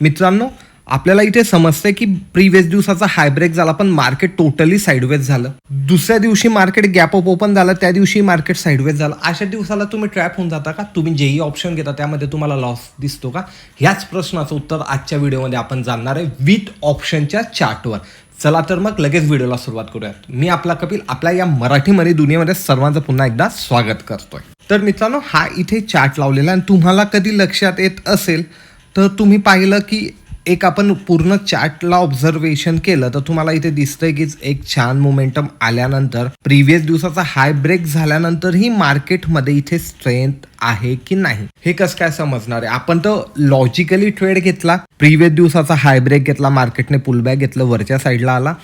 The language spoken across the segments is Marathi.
मित्रांनो आपल्याला इथे समजतंय की प्रिव्हियस दिवसाचा हायब्रेक झाला पण मार्केट टोटली साईडवेज झालं. दुसऱ्या दिवशी मार्केट गॅप अप ओपन झालं त्या दिवशी मार्केट साईडवेज झालं. अशा दिवसाला तुम्ही ट्रॅप होऊन जाता का? तुम्ही जेही ऑप्शन घेता त्यामध्ये तुम्हाला लॉस दिसतो का? ह्याच प्रश्नाचं उत्तर आजच्या व्हिडिओमध्ये आपण जाणणार आहे विथ ऑप्शनच्या चार्टवर चला तर मग लगेच व्हिडिओला सुरुवात करूयात. मी आपला कपिल आपल्या या मराठीमध्ये दुनियेमध्ये सर्वांचं पुन्हा एकदा स्वागत करतोय. तर मित्रांनो हा इथे चार्ट लावलेला आणि तुम्हाला कधी लक्षात येत असेल तर तुम्ही पाहिलं की एक आपण पूर्ण चार्टला ऑब्झर्वेशन केलं तर तुम्हाला इथे दिसतंय की एक छान मोमेंटम आल्यानंतर प्रिव्हियस दिवसाचा हाय ब्रेक झाल्यानंतरही मार्केटमध्ये इथे स्ट्रेंथ आहे की नाही? हे कसं काय समजणार आहे? आपण तर लॉजिकली ट्रेड घेतला प्रिव्हियस दिवसाचा हाय ब्रेक घेतला मार्केटने पुलबॅक घेतलं वरच्या साईडला आला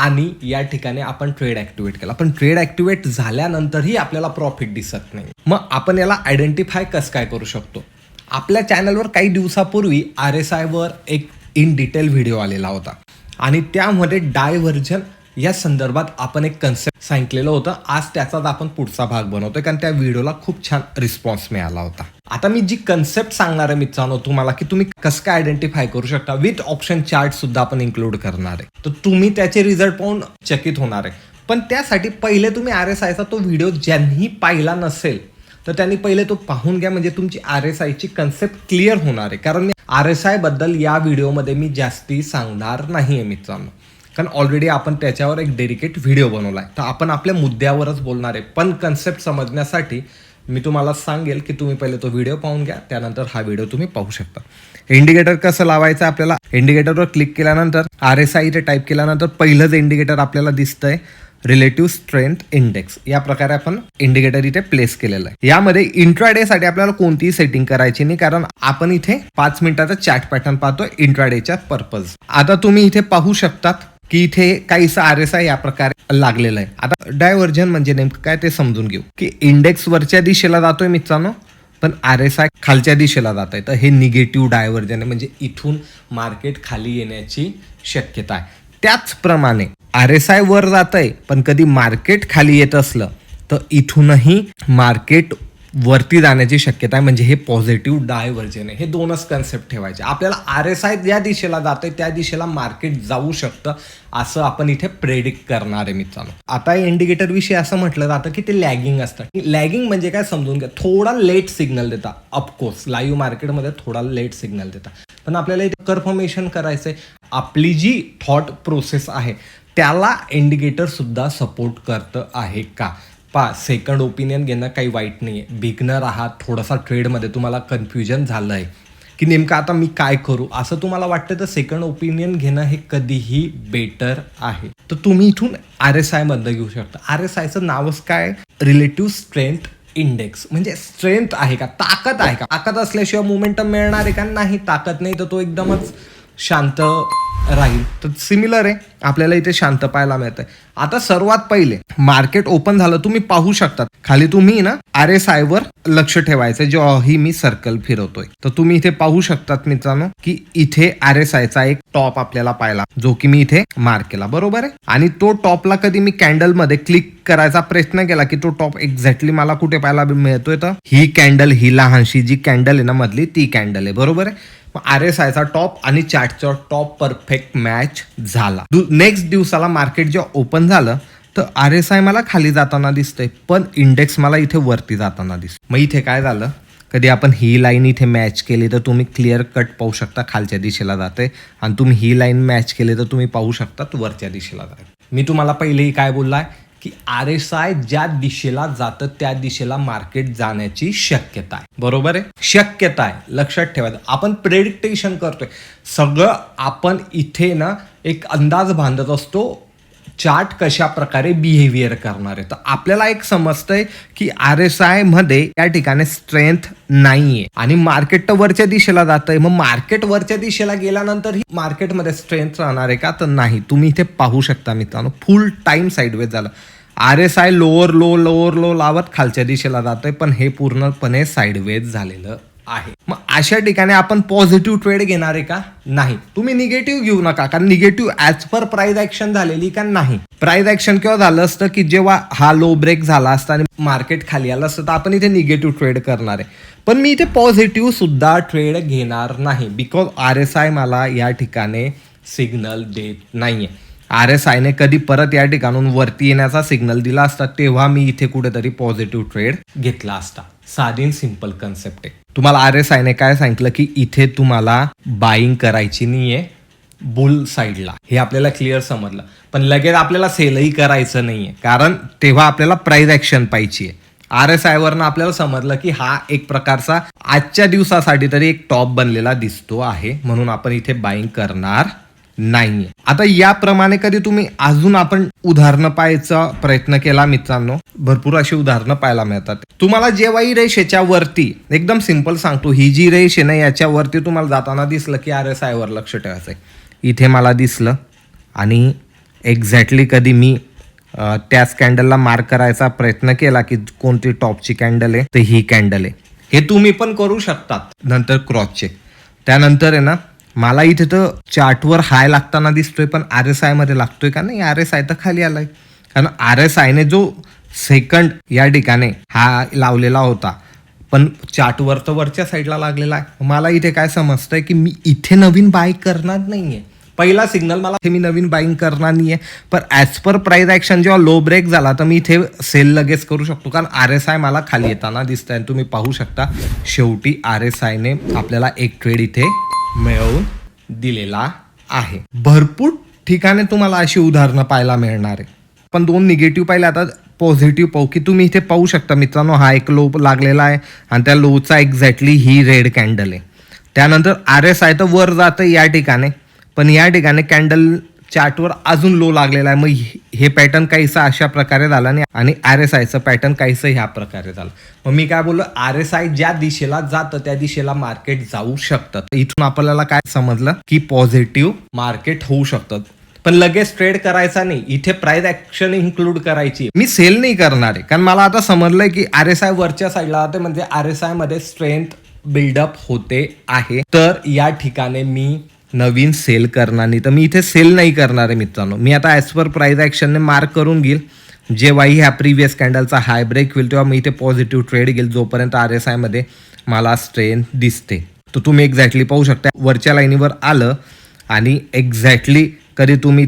आणि या ठिकाणी आपण ट्रेड ऍक्टिव्हेट केला. पण ट्रेड ऍक्टिव्हेट झाल्यानंतरही आपल्याला प्रॉफिट दिसत नाही. मग आपण याला आयडेंटिफाय कसं काय करू शकतो? आपल्या चॅनलवर काही दिवसापूर्वी आर एस आयवर एक इन डिटेल व्हिडिओ आलेला होता. आणि त्यामध्ये डायव्हर्जन या संदर्भात आपण एक कन्सेप्ट सांगितलेलं होतं. आज त्याचाच आपण पुढचा भाग बनवतोय कारण त्या व्हिडिओला खूप छान रिस्पॉन्स मिळाला होता. आता मी जी कन्सेप्ट सांगणार आहे मित्रांनो तुम्हाला की तुम्ही कसं काय आयडेंटिफाय करू शकता विथ ऑप्शन चार्ट सुद्धा आपण इन्क्लूड करणार आहे. तर तुम्ही त्याचे रिझल्ट पाहून चकित होणार आहे. पण त्यासाठी पहिले तुम्ही आर एस आयचा तो व्हिडिओ ज्यांनी पाहिला नसेल तर त्यांनी पहिले तो पाहून घ्या म्हणजे तुमची आर एस आयची कन्सेप्ट क्लिअर होणार आहे. कारण मी आर एस आयबद्दल या व्हिडिओमध्ये मी जास्ती सांगणार नाही आहे मित्रांनो. कारण ऑलरेडी आपण त्याच्यावर एक डेडिकेट व्हिडिओ बनवला आहे तर आपण आपल्या मुद्द्यावरच बोलणार आहे. पण कन्सेप्ट समजण्यासाठी मी तुम्हाला सांगेल की तुम्ही पहिले तो व्हिडिओ पाहून घ्या त्यानंतर हा व्हिडिओ तुम्ही पाहू शकता. इंडिकेटर कसं लावायचं आपल्याला? इंडिकेटरवर क्लिक केल्यानंतर आर एस आय इथे टाईप केल्यानंतर पहिलंच इंडिकेटर आपल्याला दिसतंय. रिलेटिव्ह स्ट्रेंथ इंडेक्स या प्रकारे आपण इंडिकेटर इथे प्लेस केलेलं आहे. यामध्ये इंट्राडे साठी आपल्याला कोणतीही सेटिंग करायची नाही कारण आपण इथे पाच मिनिटाचा चॅट पॅटर्न पाहतो इंट्राडेचा पर्पज आता तुम्ही इथे पाहू शकतात की इथे काही आर एस आय या प्रकारे लागलेलं आहे. आता डायव्हर्जन म्हणजे नेमकं काय ते समजून घेऊ. की इंडेक्स वरच्या दिशेला जातोय मित्रांनो पण आर एस आय खालच्या दिशेला जात आहे तर हे निगेटिव्ह डायव्हर्जन आहे म्हणजे इथून मार्केट खाली येण्याची शक्यता आहे. त्याचप्रमाणे आर एस आय वर जात आहे पण कधी मार्केट खाली येत असलं तर इथूनही मार्केट वरती जाण्याची शक्यता आहे. म्हणजे हे पॉझिटिव्ह डायव्हर्जन आहे. हे दोनच कन्सेप्ट ठेवायचे. आपल्याला आर एस आय ज्या दिशेला जात आहे त्या दिशेला मार्केट जाऊ शकतं असं आपण इथे प्रेडिक्ट करणार आहे मित्रांनो. आता इंडिकेटर विषयी असं म्हटलं जातं की ते लॅगिंग असतं. लॅगिंग म्हणजे काय समजून घ्या थोडा लेट सिग्नल देता. ऑफकोर्स लाईव्ह मार्केटमध्ये थोडा लेट सिग्नल देता. पण आपल्याला इथे कन्फर्मेशन करायचंय. आपली जी थॉट प्रोसेस आहे त्याला इंडिकेटर सुद्धा सपोर्ट करतं आहे का? पा सेकंड ओपिनियन घेणं काही वाईट नाही आहे बिगनर आहात थोडासा ट्रेडमध्ये तुम्हाला कन्फ्युजन झालं आहे की नेमकं आता मी काय करू? असं तुम्हाला वाटतं तर सेकंड ओपिनियन घेणं हे कधीही बेटर आहे. तर तुम्ही इथून आर एस आयमधनं घेऊ शकता. आर एस आयचं नावच काय? रिलेटिव्ह स्ट्रेंथ इंडेक्स म्हणजे स्ट्रेंथ आहे का? ताकद आहे का? ताकद असल्याशिवाय मोमेंटम मिळणार आहे का? नाही ताकद नाही तर तो एकदमच शांत राहील. तर सिमिलर आहे. आपल्याला इथे शांत पाहायला मिळतंय. आता सर्वात पहिले मार्केट ओपन झालं तुम्ही पाहू शकतात. खाली तुम्ही ना आर एस आय वर लक्ष ठेवायचं ही मी सर्कल फिरवतोय. तर तुम्ही इथे पाहू शकतात मित्रांनो की इथे आर एस आयचा एक टॉप आपल्याला पाहिला जो की मी इथे मार्क केला. बरोबर आहे? आणि तो टॉपला कधी मी कॅन्डलमध्ये क्लिक करायचा प्रयत्न केला की तो टॉप एक्झॅक्टली मला कुठे पाहायला मिळतोय तर? ही कॅन्डल ही लहानशी जी कॅन्डल आहे ना मधली ती कॅन्डल आहे. बरोबर आहे? आर एस आयचा टॉप आणि चॅटचा टॉप परफेक्ट मॅच झाला. नेक्स्ट दिवसाला मार्केट जेव्हा ओपन झालं तर आर एस आय मला खाली जाताना दिसतंय पण इंडेक्स मला इथे वरती जाताना दिसतो मग इथे काय झालं? कधी आपण ही लाईन इथे मॅच केली तर तुम्ही क्लिअर कट पाहू शकता खालच्या दिशेला जाते आणि तुम्ही ही लाईन मॅच केली तर तुम्ही पाहू शकता वरच्या दिशेला जाते मी तुम्हाला पहिलेही काय बोललाय? की आर एस आय ज्या दिशेला जातं त्या दिशेला मार्केट जाण्याची शक्यता आहे. बरोबर आहे? शक्यता आहे. लक्षात ठेवायचं आपण प्रेडिक्टेशन करतोय. सगळं आपण इथे ना एक अंदाज बांधत असतो चार्ट कशा प्रकारे बिहेवियर करणार आहे. तर आपल्याला एक समजतंय की आर एस आयमध्ये या ठिकाणी स्ट्रेंथ नाहीये. आणि मार्केट तर वरच्या दिशेला जात आहे मग मार्केट वरच्या दिशेला गेल्यानंतर ही मार्केटमध्ये स्ट्रेंथ राहणार आहे का? तर नाही. तुम्ही इथे पाहू शकता मित्रांनो. फुल टाइम साईडवेज झालं. R S I lower low lower low लावत खालच्या दिशेला जात आहे पण हे पूर्णपणे साईडवेज झालेलं आहे. मग अशा ठिकाणी आपण पॉझिटिव्ह ट्रेड घेणार आहे का? नाही. तुम्ही निगेटिव्ह घेऊ नका कारण negative as per price action झालेली का नाही? प्राइस ऍक्शन केव्हा झालं असतं की जेव्हा हा लो ब्रेक झाला असता आणि मार्केट खाली आलं असतं तर आपण इथे निगेटिव्ह ट्रेड करणार आहे. पण मी इथे पॉझिटिव्ह सुद्धा ट्रेड घेणार नाही बिकॉज आर एस आय मला या ठिकाणी सिग्नल देत नाहीये. आर एस आयने कधी परत या ठिकाणून वरती येण्याचा सिग्नल दिला असता तेव्हा मी इथे कुठेतरी पॉझिटिव्ह ट्रेड घेतला असता. साधी सिंपल कन्सेप्ट आहे. तुम्हाला आर एस आयने काय सांगितलं की इथे तुम्हाला बाईंग करायची नाहीये बुल साईडला हे आपल्याला क्लिअर समजलं. पण लगेच आपल्याला सेलही करायचं नाहीये. कारण तेव्हा आपल्याला प्राईज ऍक्शन पाहिजे. आहे आर एस आयवरनं आपल्याला समजलं की हा एक प्रकारचा आजच्या दिवसासाठी तरी एक टॉप बनलेला दिसतो आहे. म्हणून आपण इथे बाईंग करणार नाहीये. आता याप्रमाणे कधी तुम्ही अजून आपण उदाहरणं पाहायचा प्रयत्न केला मित्रांनो? भरपूर अशी उदाहरणं पाहायला मिळतात. तुम्हाला जेव्हा ही रेष याच्यावरती एकदम सिंपल सांगतो ही जी रेष आहे ना याच्यावरती तुम्हाला जाताना दिसलं की आर एस आयवर लक्ष ठेवायचं आहे इथे मला दिसलं आणि एक्झॅक्टली कधी मी त्याच कॅन्डलला मार्क करायचा प्रयत्न केला की कोणती टॉपची कॅन्डल आहे तर ही कॅन्डल आहे. हे तुम्ही पण करू शकतात नंतर क्रॉसचे त्यानंतर आहे ना मला इथे तर चार्टवर हाय लागताना दिसतोय पण आर एस आयमध्ये लागतोय का नाही? आर एस आय तर खाली आलाय. कारण आर एस आयने जो सेकंड या ठिकाणी हा लावलेला होता पण चार्टवर तर वरच्या साईडला लागलेला आहे. मला इथे काय समजतंय की मी इथे नवीन बाय करणार नाहीये. पहिला सिग्नल मला हे मी नवीन बाईंग करणार नाहीये. पण ॲज पर प्राईज ॲक्शन जेव्हा लो ब्रेक झाला तर मी इथे सेल लगेच करू शकतो. कारण आर एस आय मला खाली येताना दिसत आणि तुम्ही पाहू शकता शेवटी आर एस आयने आपल्याला एक ट्रेड इथे मिळवून दिलेला आहे. भरपूर ठिकाणी तुम्हाला अशी उदाहरणं पाहायला मिळणार आहे पण दोन निगेटिव्ह पाहिले आता पॉझिटिव्ह पाहू की तुम्ही इथे पाहू शकता मित्रांनो हा एक लो लागलेला आहे आणि त्या लोचा एक्झॅक्टली ही रेड कॅन्डल आहे. त्यानंतर आर एस आय तर वर जातं या ठिकाणी पण या ठिकाणी कॅन्डल चार्टवर अजून लो लागलेला आहे. मग हे- पॅटर्न काहीसं अशा प्रकारे झालं आणि आणि आर एस आयचं पॅटर्न काहीसं ह्या प्रकारे झालं. मग मी काय बोललो आर एस आय ज्या दिशेला जातं त्या दिशेला मार्केट जाऊ शकतं. इथून आपल्याला काय समजलं? की पॉझिटिव्ह मार्केट होऊ शकतं. पण लगेच ट्रेड करायचा नाही. इथे प्राइस ऍक्शन इन्क्लूड करायची मी सेल नाही करणार आहे. कारण मला आता समजलंय की आर एस आय वरच्या साईडला जाते म्हणजे आर एस आयमध्ये स्ट्रेंथ बिल्डअप होते आहे. तर या ठिकाणी मी नवीन सेल करणार नाही. तर मी इथे सेल नाही करणार आहे मित्रांनो. मी आता ॲज पर प्राईज ॲक्शनने मार्क करून घेईल. जेव्हाही ह्या प्रिव्हियस कॅन्डलचा हाय ब्रेक होईल तेव्हा मी इथे पॉझिटिव्ह ट्रेड घेईल जोपर्यंत आर एस आयमध्ये मला स्ट्रेंथ दिसते. तर तुम्ही एक्झॅक्टली पाहू शकता वरच्या लाईनीवर आलं आणि एक्झॅक्टली कधी तुम्ही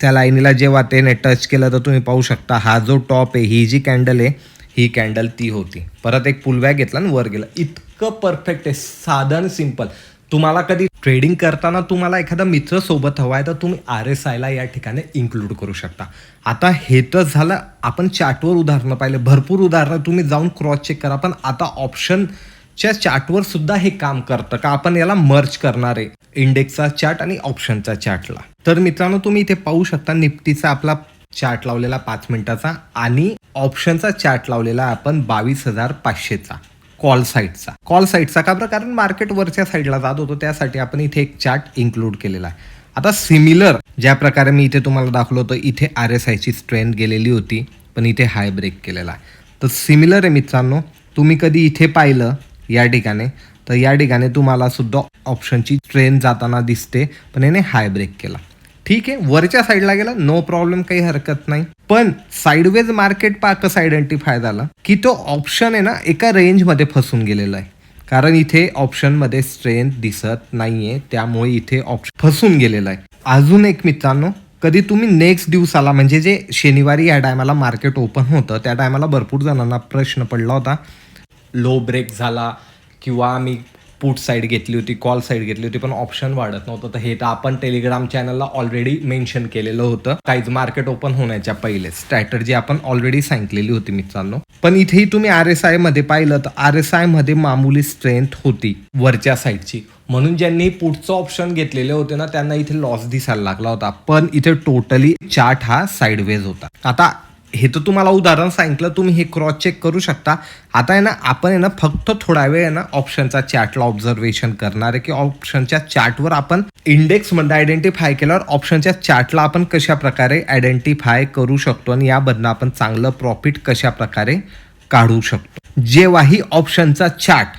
त्या लाईनीला जेव्हा त्याने टच केलं तर तुम्ही पाहू शकता हा जो टॉप आहे ही जी कॅन्डल आहे ही कॅन्डल ती होती. परत एक पुलबॅग घेतला आणि वर गेला. इतकं परफेक्ट आहे. साधन सिंपल तुम्हाला कधी ट्रेडिंग करताना तुम्हाला एखादा मित्र सोबत हवा आहे तर तुम्ही आर एस आयला या ठिकाणी इन्क्लूड करू शकता. आता हे तर झालं आपण चार्टवर उदाहरणं पाहिले. भरपूर उदाहरणं तुम्ही जाऊन क्रॉस चेक करा पण आता ऑप्शनच्या चार्टवर सुद्धा हे काम करतं का? आपण याला मर्ज करणार आहे इंडेक्सचा चार्ट आणि ऑप्शनचा चार्टला तर मित्रांनो तुम्ही इथे पाहू शकता निफ्टीचा आपला चार्ट लावलेला पाच मिनिटाचा आणि ऑप्शनचा चार्ट लावलेला आपण बावीस हजार पाचशेचा. कॉल साईडचा कॉल साईडचा का बरं? कारण मार्केट वरच्या साईडला जात होतो त्यासाठी आपण इथे एक चार्ट इन्क्लूड केलेला आहे. आता सिमिलर ज्या प्रकारे मी इथे तुम्हाला दाखवलं होतं इथे आर एस आयची स्ट्रेंथ गेलेली होती पण इथे हाय ब्रेक केलेला आहे. तर सिमिलर आहे मित्रांनो तुम्ही कधी इथे पाहिलं या ठिकाणी तर या ठिकाणी तुम्हाला सुद्धा ऑप्शनची ट्रेन जाताना दिसते पण याने हाय ब्रेक केला. ठीक आहे वरच्या साईडला गेला नो प्रॉब्लेम काही हरकत नाही. पण साईडवेज मार्केट पा कसं आयडेंटिफाय झाला की तो ऑप्शन आहे ना एका रेंजमध्ये फसून गेलेला आहे. कारण इथे ऑप्शनमध्ये स्ट्रेंथ दिसत नाहीये त्यामुळे इथे ऑप्शन फसून गेलेला आहे. अजून एक मित्रांनो कधी तुम्ही नेक्स्ट दिवसाला म्हणजे जे शनिवारी या टायमाला मार्केट ओपन होतं त्या टायमाला भरपूर जणांना प्रश्न पडला होता. लो ब्रेक झाला किंवा आम्ही पुट साईड घेतली होती कॉल साईड घेतली होती पण ऑप्शन वाढत नव्हतं. तर हे तर आपण टेलिग्राम चॅनलला ऑलरेडी मेन्शन केलेलं होतं. काहीच मार्केट ओपन होण्याच्या पहिले. स्ट्रॅटर्जी आपण ऑलरेडी सांगितलेली होती मित्रांनो. पण इथेही तुम्ही आर एस आयमध्ये पाहिलं तर आर एस आयमध्ये मामूली स्ट्रेंथ होती वरच्या साईडची म्हणून ज्यांनी पुढचं ऑप्शन घेतलेले होते ना त्यांना इथे लॉस दिसायला लागला होता. पण इथे टोटली चार्ट हा साईडवेज होता. आता हे तर तुम्हाला उदाहरण सांगितलं तुम्ही हे क्रॉस चेक करू शकता. आता आहे ना आपण आहे ना फक्त थोडा वेळ आहे ना ऑप्शनचा चार्टला ऑब्झर्वेशन करणार आहे की ऑप्शनच्या चार्टवर आपण इंडेक्स म्हणजे आयडेंटिफाय केल्यावर ऑप्शनच्या चार्टला आपण कशा प्रकारे आयडेंटिफाय करू शकतो आणि यामधनं आपण चांगलं प्रॉफिट कशा प्रकारे काढू शकतो. जेव्हाही ऑप्शनचा चार्ट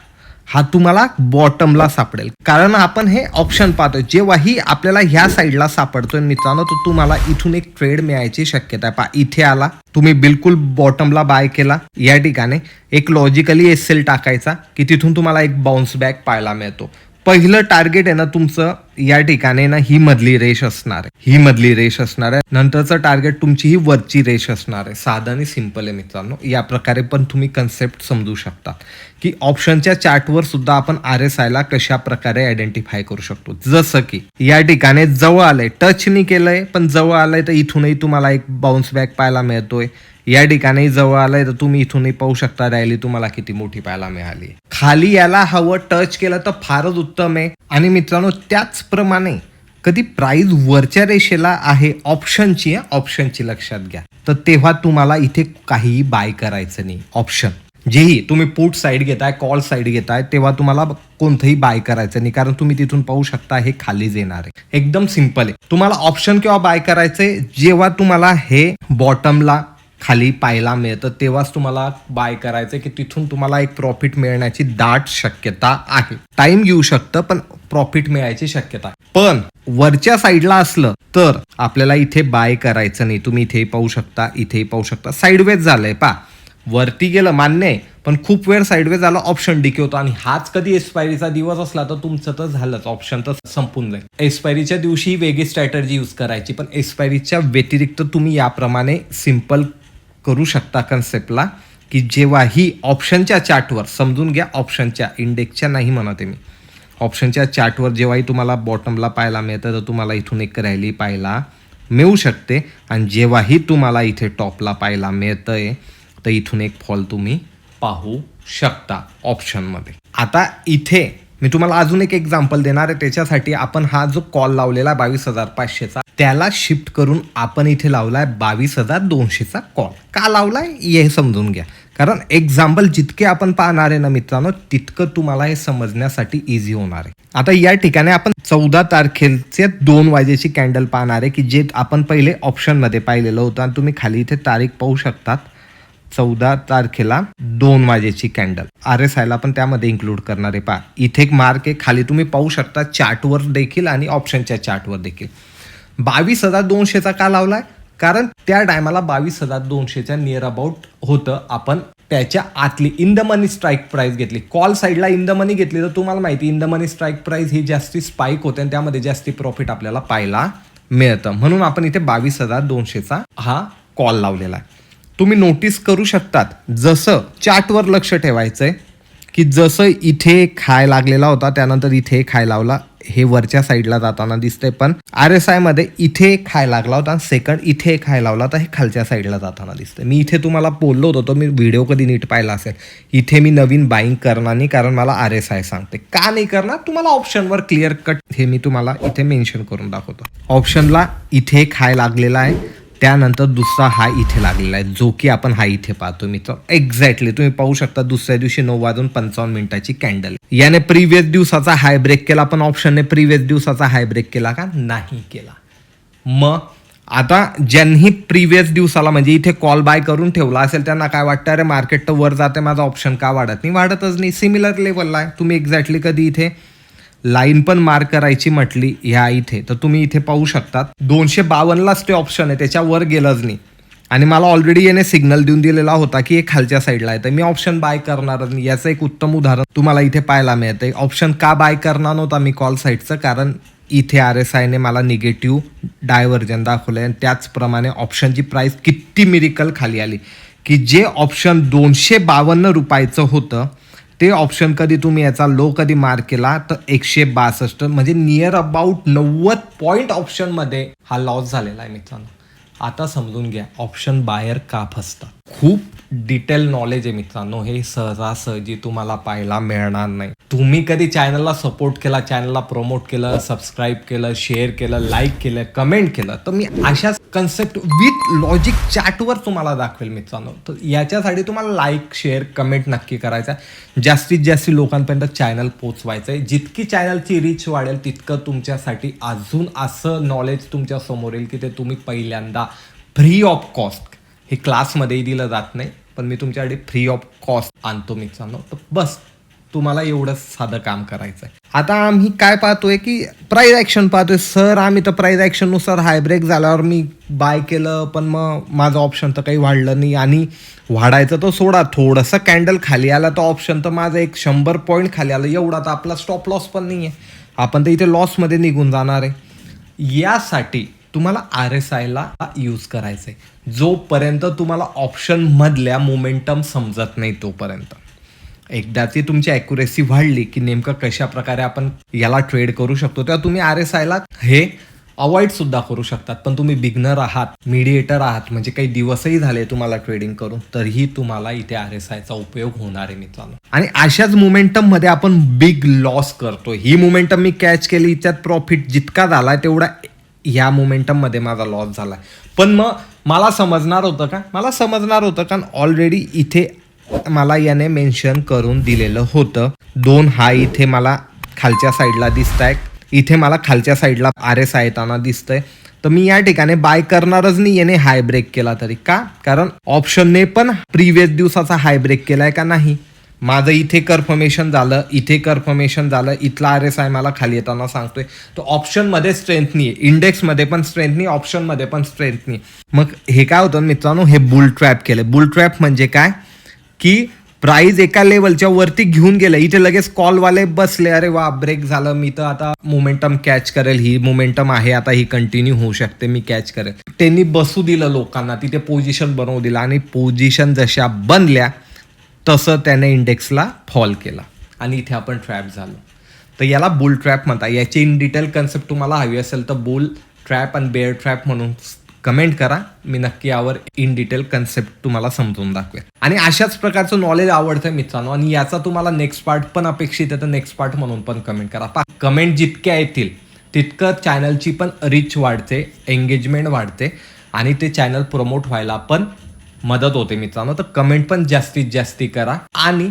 हा तुम्हाला बॉटमला सापडेल. कारण आपण हे ऑप्शन पाहतो जेव्हाही आपल्याला ह्या साईडला सापडतोय मित्रांनो तर तुम्हाला इथून एक ट्रेड मिळायची शक्यता आहे. पा इथे आला. तुम्ही बिलकुल बॉटमला बाय केला. या ठिकाणी एक लॉजिकली एस टाकायचा की तिथून तुम्हाला एक बाउन्स बॅक पाहायला मिळतो. पहिलं टार्गेट आहे ना तुमचं या ठिकाणी ना ही मधली रेष असणार आहे. ही मधली रेष असणार आहे. नंतरचं टार्गेट तुमची ही वरची रेष असणार आहे. साधं आणि सिंपल आहे मित्रांनो. या प्रकारे पण तुम्ही कन्सेप्ट समजू शकता. की ऑप्शनच्या चार्टवर सुद्धा आपण आर एस आयला कशा प्रकारे आयडेंटिफाय करू शकतो. जसं की या ठिकाणी जवळ आलंय. टच नाही केलंय पण जवळ आलंय तर इथूनही तुम्हाला एक बाउन्स बॅक पाहायला मिळतोय. या ठिकाणी जवळ आलंय तर तुम्ही इथूनही पाहू शकता रॅली तुम्हाला किती मोठी पाहायला मिळाली. खाली याला हवं टच केलं तर फारच उत्तम आहे. आणि मित्रांनो त्याचप्रमाणे कधी प्राइस वरच्या रेषेला आहे ऑप्शनची ऑप्शनची लक्षात घ्या. तर तेव्हा तुम्हाला इथे काहीही बाय करायचं नाही ऑप्शन जेही तुम्ही पुट साईड घेताय कॉल साईड घेताय तेव्हा तुम्हाला कोणतंही बाय करायचं नाही कारण तुम्ही तिथून पाहू शकता हे खालीच येणार आहे. एकदम सिंपल आहे. तुम्हाला ऑप्शन किंवा बाय करायचंय? जेव्हा तुम्हाला हे बॉटमला खाली पाहायला मिळतं. तेव्हाच तुम्हाला बाय करायचं की तिथून तुम्हाला एक प्रॉफिट मिळण्याची दाट शक्यता आहे. टाइम घेऊ शकतं पण प्रॉफिट मिळायची शक्यता पण वरच्या साईडला असलं तर आपल्याला इथे बाय करायचं नाही. तुम्ही इथेही पाहू शकता इथेही पाहू शकता. साईडवेज झालंय पा वरती गेलं मान्य आहे. पण खूप वेळ साईडवे झाला ऑप्शन डिके होतो. आणि हाच कधी एक्सपायरीचा दिवस असला तर तुमचं तर झालंच. ऑप्शन तर संपून जाईल. एक्सपायरीच्या दिवशी वेगळी स्ट्रॅटर्जी यूज करायची. पण एक्सपायरीच्या व्यतिरिक्त तुम्ही याप्रमाणे सिंपल करू शकता कन्सेप्टला की जेव्हा ही ऑप्शनच्या चार्टवर समजून घ्या ऑप्शनच्या इंडेक्सच्या नाही म्हणते मी. ऑप्शनच्या चार्टवर जेव्हाही तुम्हाला बॉटमला पाहायला मिळतं तर तुम्हाला इथून एक रॅली पाहायला मिळू शकते. आणि जेव्हाही तुम्हाला इथे टॉपला पाहायला मिळतं आहे तर इथून एक फॉल तुम्ही पाहू शकता ऑप्शनमध्ये आता इथे मी तुम्हाला अजून एक एक्झाम्पल देणार आहे. त्याच्यासाठी आपण हा जो कॉल लावलेला आहे बावीस हजार पाचशेचा त्याला शिफ्ट करून आपण इथे लावलाय बावीस हजार दोनशेचा कॉल का लावलाय? हे समजून घ्या. कारण एक्झाम्पल जितके आपण पाहणार आहे ना मित्रांनो तितकं तुम्हाला हे समजण्यासाठी इझी होणार आहे. आता या ठिकाणी आपण चौदा तारखेचे दोन वाजेची कॅन्डल पाहणार आहे की जे आपण पहिले ऑप्शनमध्ये पाहिलेलं होतं. आणि तुम्ही खाली इथे तारीख पाहू शकतात. चौदा तारखेला दोन वाजेची कॅन्डल आर एस आयला पण त्यामध्ये इन्क्लूड करणार आहे इथे एक मार्क आहे. खाली तुम्ही पाहू शकता चार्टवर देखील आणि ऑप्शनच्या चार्टवर देखील. बावीस हजार दोनशेचा का लावलाय? कारण त्या टायमाला बावीस हजार दोनशेच्या नियर अबाउट होतं. आपण त्याच्या आतली in the money strike price घेतली. कॉल साईडला इन द मनी घेतली. तर तुम्हाला माहिती in the money strike price ही जास्ती स्पाईक होते आणि त्यामध्ये जास्ती प्रॉफिट आपल्याला पाहायला मिळतं. म्हणून आपण इथे बावीस हजार दोनशेचा हा कॉल लावलेला आहे. तुम्ही नोटीस करू शकतात. जसं चार्टवर लक्ष ठेवायचंय की जसं इथे खाय लागलेला होता त्यानंतर इथे खाय लावला हे वरच्या साईडला जाताना दिसतंय. पण आर एस आयमध्ये इथे खाय लागला होता आणि सेकंड इथे खाय लावला तर हे खालच्या साईडला जाताना दिसतंय. मी इथे तुम्हाला बोललो होतो तो मी व्हिडिओ कधी नीट पाहिला असेल. इथे मी नवीन बाईंग करणार नाही कारण मला आर एस आय सांगते. का नाही करणार? तुम्हाला ऑप्शनवर क्लिअर कट हे मी तुम्हाला इथे मेन्शन करून दाखवतो. ऑप्शनला इथे खाय लागलेला आहे त्यानंतर दुसरा हा इथे लागलेला आहे. जो की आपण हा इथे पाहतो मित्र. एक्झॅक्टली तुम्ही पाहू शकता दुसऱ्या दिवशी नऊ वाजून पंचावन्न मिनिटाची कॅन्डल याने प्रिव्हियस दिवसाचा हाय ब्रेक केला पण ऑप्शनने प्रिव्हियस दिवसाचा हाय ब्रेक केला का? नाही केला. मग आता ज्यांनी प्रिव्हियस दिवसाला म्हणजे इथे कॉल बाय करून ठेवला असेल त्यांना काय वाटतं अरे मार्केट तर वर जाते माझा ऑप्शन का वाढत नाही? वाढतच नाही. सिमिलर लेवलला आहे. तुम्ही एक्झॅक्टली कधी इथे लाईन पण मार्क करायची म्हटली ह्या इथे. तर तुम्ही इथे पाहू शकतात. दोनशे बावन्नलाच ते ऑप्शन आहे. त्याच्यावर गेलंच नाही. आणि मला ऑलरेडी याने सिग्नल देऊन दिलेला होता की हे खालच्या साईडला आहे. तर मी ऑप्शन बाय करणार नाही. याचं एक उत्तम उदाहरण तुम्हाला इथे पाहायला मिळतंय. ऑप्शन का बाय करणार नव्हता मी कॉल साईडचं कारण इथे आर एस आयने मला निगेटिव्ह डायव्हर्जन दाखवलंय. आणि त्याचप्रमाणे ऑप्शनची प्राइस किती मिरिकल खाली आली. की जे ऑप्शन दोनशे बावन्न रुपयाचं होतं ते ऑप्शन कधी तुम्ही याचा लो कधी मार्क केला तर एकशे बासष्ट म्हणजे नियर अबाउट नव्वद पॉईंट ऑप्शनमध्ये हा लॉस झालेला आहे मित्रांनो. आता समजून घ्या ऑप्शन बायर का फसतात? खूप डिटेल नॉलेज आहे मित्रांनो हे सहजासहजी तुम्हाला पाहायला मिळणार नाही. तुम्ही कधी चॅनलला सपोर्ट केला चॅनलला प्रमोट केलं सबस्क्राईब केलं शेअर केलं लाईक केलं कमेंट केलं तर मी अशाच कन्सेप्ट विथ लॉजिक चॅटवर तुम्हाला दाखवेल मित्रांनो. तर याच्यासाठी तुम्हाला लाईक शेअर कमेंट नक्की करायचा जास्तीत जास्त लोकांपर्यंत चॅनल पोचवायचं आहे. जितकी चॅनलची रीच वाढेल तितकं तुमच्यासाठी अजून असं नॉलेज तुमच्यासमोर येईल की ते तुम्ही पहिल्यांदा फ्री ऑफ कॉस्ट हे क्लासमध्येही दिलं जात नाही पण मी तुमच्यासाठी फ्री ऑफ कॉस्ट आणतो मित्रांनो. तर बस तुम्हाला एवढंच साधं काम करायचं आहे आता आम्ही काय पाहतोय की प्राईज ॲक्शन पाहतोय. सर आम्ही तर प्राईज ॲक्शननुसार हायब्रेक झाल्यावर मी बाय केलं पण मग माझं ऑप्शन तर काही वाढलं नाही. आणि वाढायचं तर सोडा थोडंसं कॅन्डल खाली आला तर ऑप्शन तर माझं एक शंभर पॉईंट खाली आलं. एवढा तर आपला स्टॉप लॉस पण नाही आहे आपण तर इथे लॉसमध्ये निघून जाणार आहे. यासाठी तुम्हाला आर एस आयला यूज करायचं आहे जोपर्यंत तुम्हाला ऑप्शनमधल्या मोमेंटम समजत नाही तोपर्यंत. एकदाची तुमची ॲक्युरेसी वाढली की नेमकं कशा प्रकारे आपण याला ट्रेड करू शकतो तेव्हा तुम्ही आर एस आयला हे अवॉइड सुद्धा करू शकतात. पण तुम्ही बिगनर आहात मीडिएटर आहात म्हणजे काही दिवसही झाले तुम्हाला ट्रेडिंग करून तरीही तुम्हाला इथे आर एस आयचा उपयोग होणार आहे मित्रांनो. आणि अशाच मोमेंटममध्ये आपण बिग लॉस करतो. ही मोमेंटम मी कॅच केली त्यात प्रॉफिट जितका झाला तेवढा या मोमेंटममध्ये माझा लॉस झाला पण मग मला समजणार होतं का? मला समजणार होतं कारण ऑलरेडी इथे मला याने मेन्शन करून दिलेलं होतं. दोन हा इथे मला खालच्या साईडला दिसत आहे इथे मला खालच्या साईडला आर एस आय येताना दिसतंय. तर मी या ठिकाणी बाय करणारच नाही याने हाय ब्रेक केला तरी. का? कारण ऑप्शनने पण प्रिव्हियस दिवसाचा हाय ब्रेक केलाय का नाही? माझं इथे कन्फर्मेशन झालं इथे कन्फर्मेशन झालं इथला आर एस आय मला खाली येताना सांगतोय. तर ऑप्शनमध्ये स्ट्रेंथ नाही इंडेक्समध्ये पण स्ट्रेंथ नाही ऑप्शनमध्ये पण स्ट्रेंथ नाही मग हे काय होतं मित्रांनो? हे बुल ट्रॅप केलं बुल ट्रॅप म्हणजे काय? की प्राईज एका लेवलच्या वरती घेऊन गेलं इथे लगेच कॉलवाले बसले. अरे वा ब्रेक झालं. मी तर आता मोमेंटम कॅच करेल. ही मोमेंटम आहे. आता ही कंटिन्यू होऊ शकते. मी कॅच करेल. त्यांनी बसू दिलं लोकांना. तिथे पोझिशन बनवू दिलं. आणि पोझिशन जशा बनल्या तसं त्याने इंडेक्सला फॉल केला. आणि इथे आपण ट्रॅप झालो. तर याला बुल ट्रॅप म्हणता याची इन डिटेल कन्सेप्ट तुम्हाला हवी असेल तर बुल ट्रॅप आणि बेअर ट्रॅप म्हणून कमेंट करा. मी नक्की यावर इन डिटेल कन्सेप्ट तुम्हाला समजून दाखवेल आणि अशाच प्रकारचं नॉलेज आवडतं मित्रांनो. आणि याचा तुम्हाला नेक्स्ट पार्ट पण अपेक्षित आहे तर नेक्स्ट पार्ट म्हणून पण कमेंट करा. पा कमेंट जितक्या येतील तितकं चॅनलची पण रीच वाढते एंगेजमेंट वाढते. आणि ते चॅनल प्रमोट व्हायला पण मदत होते मित्रांनो. तर कमेंट पण जास्तीत जास्ती करा आणि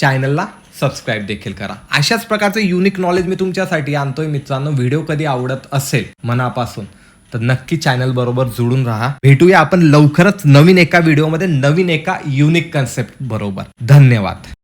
चॅनलला सबस्क्राईब देखील करा. अशाच प्रकारचं युनिक नॉलेज मी तुमच्यासाठी आणतोय मित्रांनो. व्हिडिओ कधी आवडत असेल मनापासून तर नक्की चॅनल बरोबर जुळून राहा. भेटूया आपण लवकरच नवीन एका व्हिडिओमध्ये नवीन एका युनिक कन्सेप्ट बरोबर. धन्यवाद.